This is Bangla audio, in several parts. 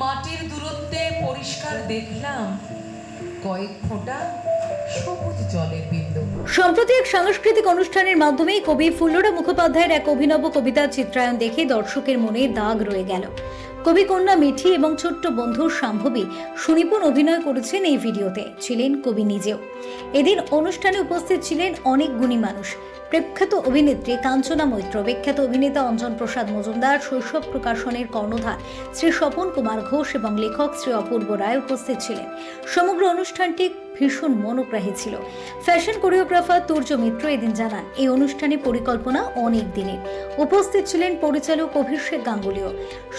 মাটির দূরত্বে পরিষ্কার দেখলাম কয়েক ফোঁটা সবুজ সম্প্রতি এক সাংস্কৃতিক অনুষ্ঠানের মাধ্যমে কবি ফুল্লরা মুখোপাধ্যায়ের এক অভিনব কবিতার চিত্রায়ন দেখে দর্শকের মনে দাগ রয়ে গেল। কবি কন্যা মিঠি এবং ছোট্ট বন্ধু শাম্ভবী সুনিপুণ অভিনয় করেছেন এই ভিডিওতে, ছিলেন কবি নিজেও। এদিন অনুষ্ঠানে উপস্থিত ছিলেন অনেক গুণী মানুষ। প্রখ্যাত অভিনেত্রী কাঞ্চনা মৈত্র, বিখ্যাত অভিনেতা অঞ্জন প্রসাদ মজুমদার, শৈশব প্রকাশনের কর্ণধার শ্রী স্বপন কুমার ঘোষ এবং লেখক শ্রী অপূর্ব রায় উপস্থিত ছিলেন। সমগ্র অনুষ্ঠানটি ভীষণ মনোগ্রাহী ছিল। ফ্যাশন কোরিওগ্রাফার তুর্য মিত্র এদিন জানান, এই অনুষ্ঠানে পরিকল্পনা অনেক দিনের উপস্থিত ছিলেন পরিচালক অভিষেক গাঙ্গুলিও।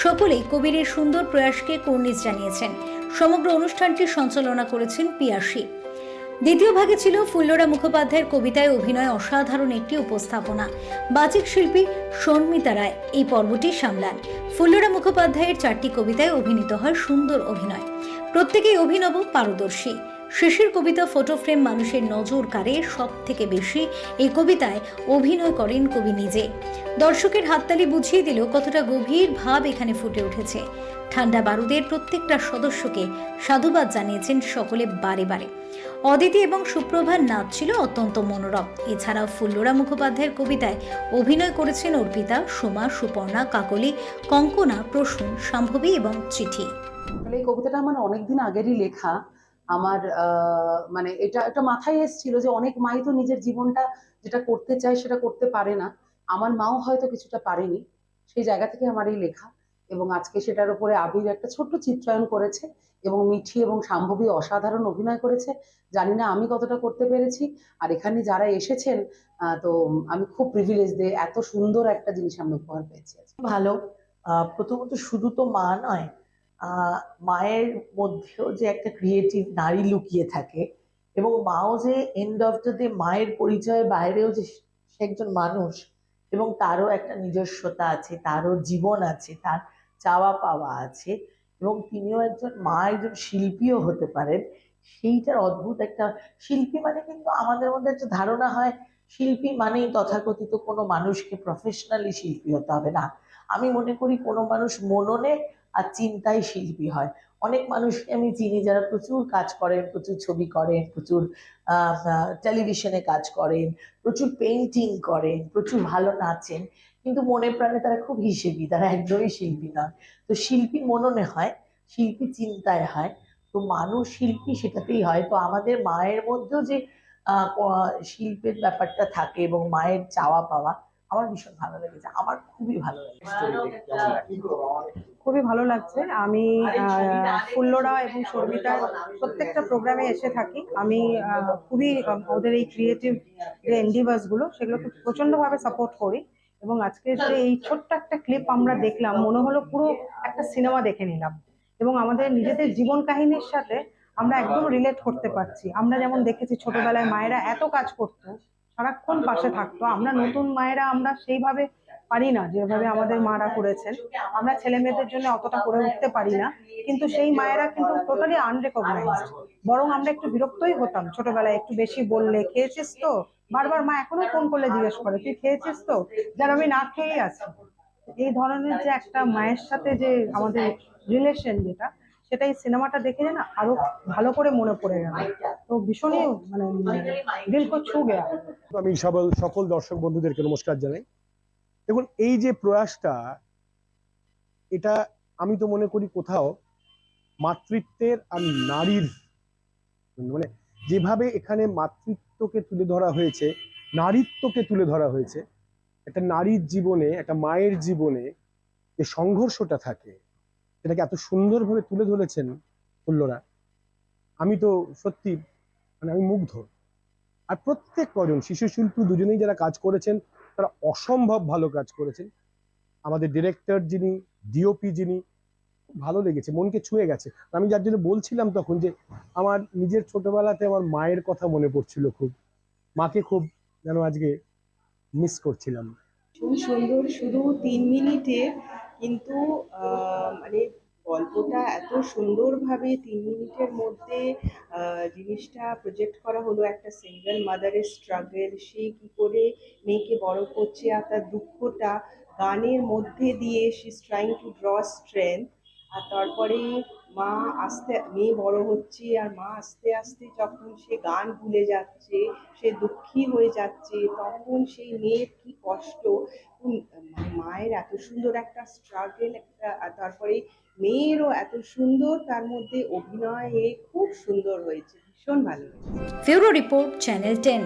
সকলেই কবির এই সুন্দর প্রয়াসকে কর্নিশ জানিয়েছেন। সমগ্র অনুষ্ঠানটি সঞ্চালনা করেছেন পিয়াসী দ্বিতীয় ভাগে ছিল ফুল্লরা মুখোপাধ্যায়ের কবিতায় অভিনয় অসাধারণ একটি উপস্থাপনা। বাচিক শিল্পী সন্মিতা রায় এই পর্বটি সামলান। ফুল্লরা মুখোপাধ্যায়ের চারটি কবিতায় অভিনীত হয় সুন্দর অভিনয়। প্রত্যেকেই অভিনব পারদর্শী। শেষের কবিতা ফটো ফ্রেম মানুষের নজর কাড়ে সব থেকে বেশি। এই কবিতায় অভিনয় করেন কবি নিজে। দর্শকের হাততালি বুঝিয়ে দিল কতটা গভীর ভাব এখানে ফুটে উঠেছে। ঠান্ডা বারুদের প্রত্যেকটা সদস্যকে সাধুবাদ জানিয়েছেন সকলে বারে বারে। অদিতি এবং সুপ্রভার নাচ ছিল অত্যন্ত মনোরম। এছাড়াও ফুল্লরা মুখোপাধ্যায়ের কবিতায় অভিনয় করেছেন অর্পিতা, সোমা, সুপর্ণা, কাকলি, কঙ্কনা, প্রসূন, সম্ভবী এবং চিঠি। এই কবিতাটা আমার অনেকদিন আগেরই লেখা। আমার মানে এটা একটা মাথায় এসেছিল যে অনেক মাই তো নিজের জীবনটা যেটা করতে চায় সেটা করতে পারে না। আমার মাও হয়তো কিছুটা পারেনি সেই জায়গা থেকে আমার এই লেখা এবং আজকে সেটার উপরে আবির একটা ছোট্ট চিত্রায়ন করেছে এবং মিঠি এবং শাম্ভবী অসাধারণ অভিনয় করেছে। জানি না আমি কতটা করতে পেরেছি আর এখানে যারা এসেছেন তো আমি খুব প্রিভিলেজ দিয়ে এত সুন্দর একটা জিনিস আমি উপহার পেয়েছি ভালো। প্রথমত শুধু তো মা নয় মায়ের মধ্যেও যে একটা ক্রিয়েটিভ নারী লুকিয়ে থাকে এবং মাও যে এন্ড অফ দ্য ডে মায়ের পরিচয়ের বাইরেও যে সে একজন মানুষ এবং তারও একটা নিজস্বতা আছে, তারও জীবন আছে, তার চাওয়া পাওয়া আছে এবং তিনিও একজন মা, একজন শিল্পীও হতে পারেন, সেইটার অদ্ভুত একটা শিল্পী মানে কিন্তু আমাদের মধ্যে একটা ধারণা হয়, শিল্পী মানেই তথাকথিত কোনো মানুষকে প্রফেশনালি শিল্পী হতে হবে না। আমি মনে করি কোনো মানুষ মননে আর চিন্তায় শিল্পী হয়। অনেক মানুষকে আমি চিনি যারা প্রচুর কাজ করেন, প্রচুর ছবি করেন, প্রচুর টেলিভিশনে কাজ করেন, প্রচুর পেন্টিং করেন, প্রচুর ভালো নাচেন, কিন্তু মনে প্রাণে তারা খুব হিসেবি, তারা একদমই শিল্পী নয় তো শিল্পী মননে হয়, শিল্পী চিন্তায় হয়, তো মানুষ শিল্পী সেটাতেই হয়। তো আমাদের মায়ের মধ্যেও যে শিল্পের ব্যাপারটা থাকে এবং মায়ের চাওয়া পাওয়া আমার ভীষণ ভালো লেগেছে আমার খুবই ভালো লেগেছে। খুবই ভালো লাগছে। আমি আহ, ফুল্লরা এবং শর্মিতার প্রত্যেকটা প্রোগ্রামে এসে থাকি। আমি খুবই ওদের এই ক্রিয়েটিভ যে এন্ডিভার্সগুলো সেগুলোকে প্রচন্ডভাবে সাপোর্ট করি। এবং আজকে যে এই ছোট্ট একটা ক্লিপ আমরা দেখলাম মনে হলো পুরো একটা সিনেমা দেখে নিলাম। এবং আমাদের নিজেদের জীবন কাহিনীর সাথে আমরা একদম রিলেট করতে পারছি। আমরা যেমন দেখেছি ছোটবেলায় মায়েরা এত কাজ করতো সারাক্ষণ পাশে থাকতো। আমরা নতুন মায়েরা আমরা সেইভাবে পারি না যেভাবে আমাদের মারা করেছেন। আমরা ছেলে মেয়েদের জন্য অতটা করে উঠতে পারি না। কিন্তু সেই মায়েরা কিন্তু টোটালি আনরেকগনাইজড বরং আমরা একটু বিরক্তই হতাম। ছোটবেলায় একটু বেশি বললে খেয়েছিস তো? বারবার মা এখনও ফোন করলে জিজ্ঞেস করে তুই খেয়েছিস তো? যেন আমি না খেয়েই আছি। এই ধরনের যে একটা মায়ের সাথে যে আমাদের রিলেশন যেটা সেটা এই সিনেমাটা দেখে না আরও ভালো করে মনে পড়ে গেল। তো ভীষণই মানে দিল ছু গেয়া আমি সকল সকল দর্শক বন্ধুদেরকে নমস্কার জানাই। দেখুন, এই যে প্রয়াসটা, এটা আমি তো মনে করি কোথাও মাতৃত্বের আর নারীর মানে যেভাবে এখানে মাতৃত্বকে তুলে ধরা হয়েছে, নারীত্বকে তুলে ধরা হয়েছে, একটা নারীর জীবনে, একটা মায়ের জীবনে যে সংঘর্ষটা থাকে সেটাকে এত সুন্দরভাবে তুলে ধরেছেন ফুল্লরা। আমি তো সত্যি মানে আমি মুগ্ধ। আর প্রত্যেক কজন শিশু শিল্পী দুজনেই যারা কাজ করেছেন, তারা অসম্ভব ভালো কাজ করেছেন। আমাদের ডিরেক্টর যিনি, ডিওপি যিনি ভালো লেগেছে, মনকে ছুঁয়ে গেছে। আমি যার জন্য বলছিলাম তখন যে, আমার নিজের ছোটবেলাতে আমার মায়ের কথা মনে পড়ছিল খুব। মাকে খুব যেন আজকে মিস করছিলাম। ভীষণ সুন্দর, শুধু তিন মিনিটে, কিন্তু গল্পটা এত সুন্দরভাবে তিন মিনিটের মধ্যে জিনিসটা প্রজেক্ট করা হলো একটা সিঙ্গেল মাদারের স্ট্রাগল সে কি করে মেয়েকে বড় করছে আর তার দুঃখটা গানের মধ্যে দিয়ে she is trying to draw strength আর তারপরে মা আস্তে, মেয়ে বড় হচ্ছে আর মা আস্তে আস্তে যখন সে গান ভুলে যাচ্ছে, সে দুঃখী হয়ে যাচ্ছে, তখন সেই মেয়ের কি কষ্ট? মানে মায়ের এত সুন্দর একটা স্ট্রাগল একটা তারপরে মেয়েরও এত সুন্দর, তার মধ্যে অভিনয়ে খুব সুন্দর হয়েছে, ভীষণ ভালো হয়েছে। Report channel ten.